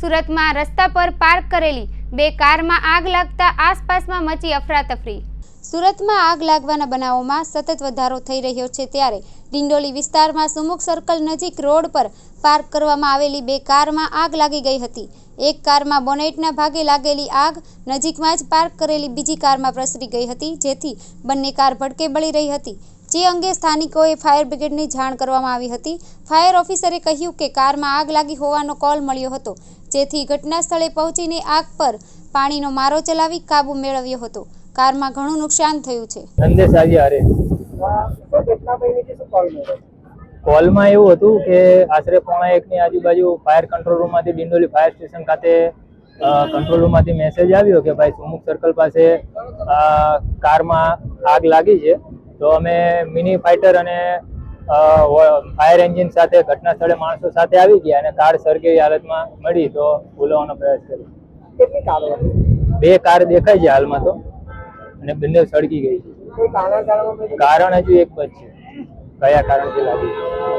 સુરતમાં રસ્તા પર પાર્ક કરેલી બે કારમાં આગ લાગતા આસપાસમાં મચી અફરાતફરી. સુરતમાં આગ લાગવાના બનાવોમાં સતત વધારો થઈ રહ્યો છે ત્યારે ડિંડોલી વિસ્તારમાં સુમુખ સર્કલ નજીક રોડ પર પાર્ક કરવામાં આવેલી બે કારમાં આગ લાગી ગઈ હતી. એક કારમાં બોનેટના ભાગે લાગેલી આગ નજીકમાં જ પાર્ક કરેલી બીજી કારમાં પ્રસરી ગઈ હતી, જેથી બંને કાર ભડકે બળી રહી હતી. જે અંગે સ્થાનિકોએ ફાયર બ્રિગેડને જાણ કરવામાં આવી હતી. ફાયર ઓફિસરે કહ્યું કે કારમાં આગ લાગી હોવાનો કોલ મળ્યો હતો, જેથી ઘટના સ્થળે પહોંચીને આગ પર પાણીનો મારો ચલાવી કાબુ મેળવ્યો હતો. કારમાં ઘણું નુકસાન થયું છે. કોલમાં એવું હતું કે આશરે પોણા એકની આજુબાજુ ફાયર કંટ્રોલ રૂમમાંથી ડિંડોલી ફાયર સ્ટેશન ખાતે કંટ્રોલ રૂમમાંથી મેસેજ આવ્યો કે ભાઈ સુમુખ સર્કલ પાસે કારમાં આગ લાગી છે. તો અમે મિની ફાઇટર અને ફાયર એન્જિન સાથે ઘટના સ્થળે માણસો સાથે આવી ગયા અને કાર સરગેવી હાલતમાં મળી તો બોલાવવાનો પ્રયાસ કર્યો. કેટલી કારો બે કાર દેખાય છે હાલમાં તો અને બંને સળગી ગઈ છે. કારણ હજુ એક જ છે. કયા કારણથી લાગી? છે